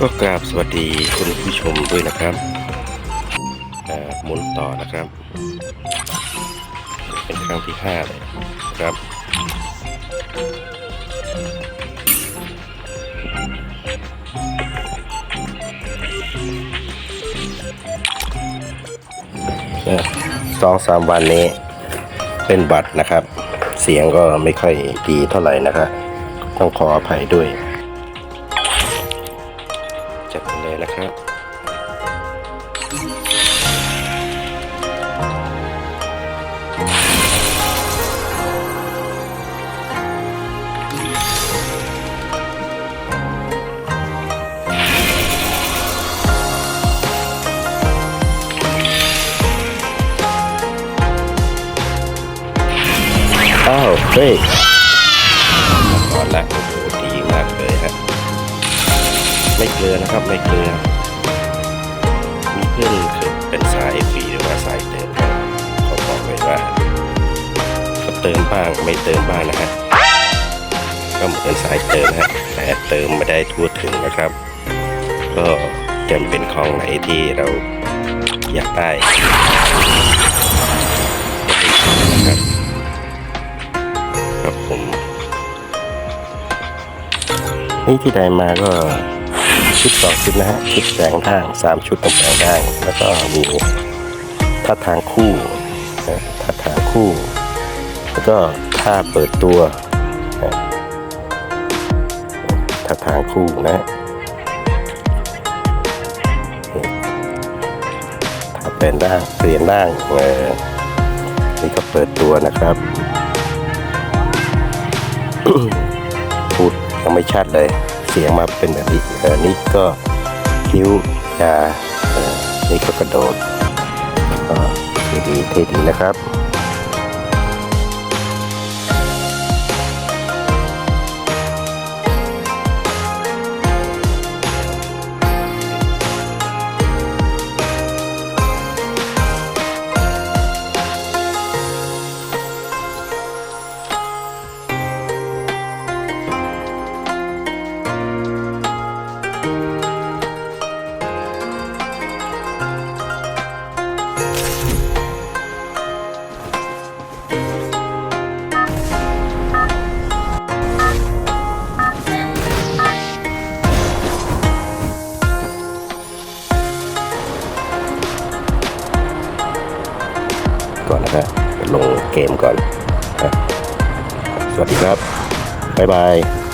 ก็กราบสวัสดีคุณผู้ชมด้วยนะครับหมุนต่อนะครับ เป็นครั้งที่ห้าเลยครับสองสามวันนี้เป็นบัตรนะครับ เสียงก็ไม่ค่อยดีเท่าไหร่นะครับ ต้องขออภัยด้วย เลยนะครับอ้าวเฮ้ยก่อนละโไม่เกลือนะครับไม่เกลือ มีเพื่อนคือเป็นสายฟรีหรือว่าสายเติมครับเขาบอกไว้ว่าเขาเติมบ้างไม่เติมบ้างนะฮะก็เหมือนสายเติมฮะแต่เติมไม่ได้ทั่วถึงนะครับ ก็จำเป็นของไหนที่เราอยากได้ครับครับผมนี่ที่ได้มาก็ ชุดสองชุดนะฮะชุดแสงทางสามชุดตรงแสงทาง แล้วก็มีท่าทางคู่ท่าทางคู่ แล้วก็ท่าเปิดตัวท่าทางคู่นะฮะถ้าเป็นร่างเปลี่ยนร่างเออนี่ก็เปิดตัวนะครับพูดยังไม่ชัดเลย สียงมาเป็นแบบนี้เออนี่ก็คิ้วยาเออนี่ก็กระโดดก็เท่ดีเท่ดีนะครับ ก่อนนะครับลงเกมก่อนนะสวัสดีครับ บ๊ายบาย